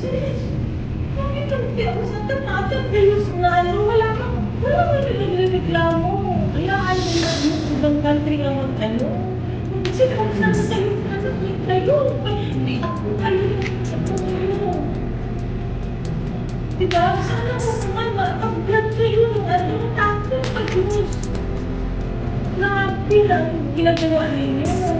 process. Bakit ang ako sa tamatang kayo na wala ka, wala ka nagreklamo. Kaya ano na, yung ibang country nga mag ano. Kasi kung nasa sa'yo, nasa click kayo. Hindi ako ano. Diba? Mo naman makapag-vlog kayo ng ano, takbo pag-news. Grabe lang ginagawa ninyo.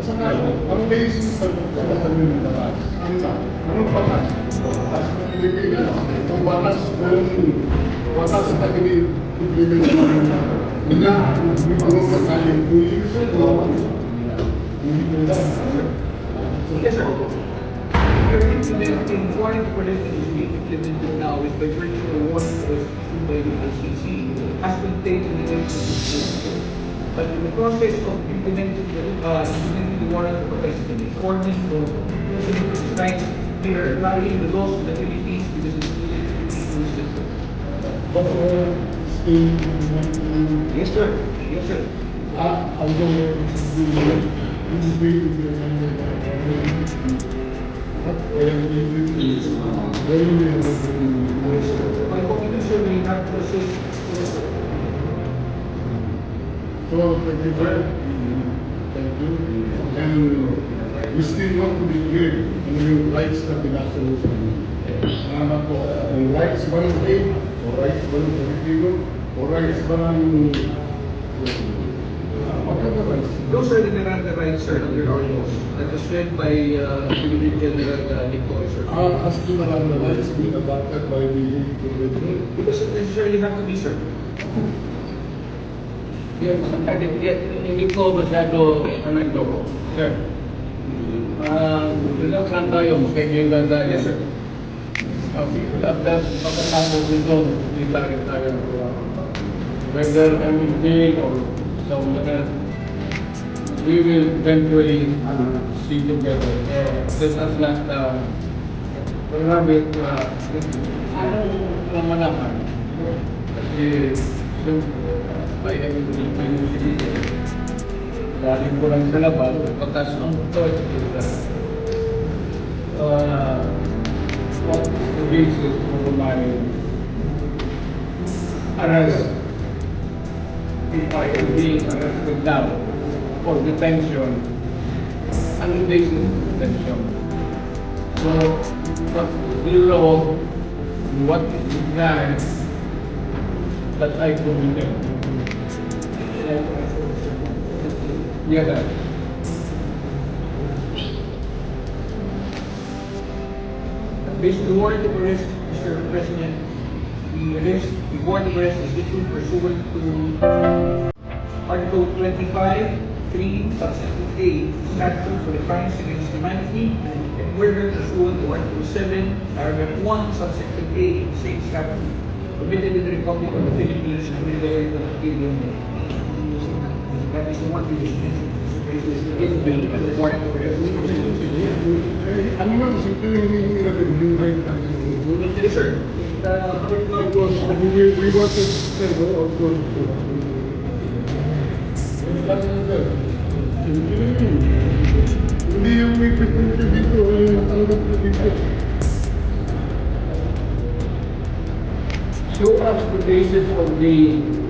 At saka, ang basis sa pagkakasabi ng batas, na? Anong batas? Batas ng Pilipinas. Ang batas ng batas na ini-implement na nila, hindi ko makaling pulis, hindi nila. Yes, sir. We're implementing, foreign policy is being implemented now with the virtual one was by the ICC has been taken in the But in the context of implementing the, uh, implementing the warrant of arrest and enforcing or trying, are applying the laws of the Philippines because it's but uh, yes sir, yes sir. Uh, although it is very implemented by but hope you can show me that process. So, thank you very Thank you. And we still want to be clear on yung rights na pinasa sa Ano po, ang rights ba ng state, o rights ba ng Pilipino, o rights ba ng Those are the Miranda rights, sir, under our laws. That was read by uh, Brigadier General uh, Nicoy, sir. Uh, as to the rights being adopted by the individual. It doesn't necessarily have to be, sir. Yes, hindi ko masyado ano ito ko. Sir, ah, relax lang tayo, kaibigan tayo. Yes, sir. Okay, after pagkatapos nito, hindi tayo tayo. Whether I'm jail or somewhere, we will eventually uh, see together. So, let us not, uh, we have it, uh, ano naman naman. Kasi, so, usually, galing ko lang sa labas, pagkas is that, uh, what the basis for my arrest? If I am being arrested now for detention, ano basis of detention? So, what the law, what is the crime that I committed? Yes, sir. Based the warrant of arrest, Mr. President, the arrest, the warrant of arrest is issued pursuant to Article twenty-five, three, subsection A, statute for the crimes against humanity, and further pursuant to Article seven, paragraph one, subsection A, same statute, committed in the Republic of the Philippines and in the Philippine we want to Show us the basis of the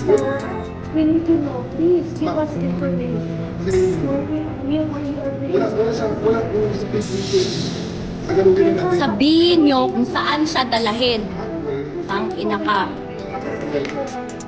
We need to know, please give us information. We wala wala natin. Sabihin nyo kung saan siya dalahin. Ang ina ka. Okay.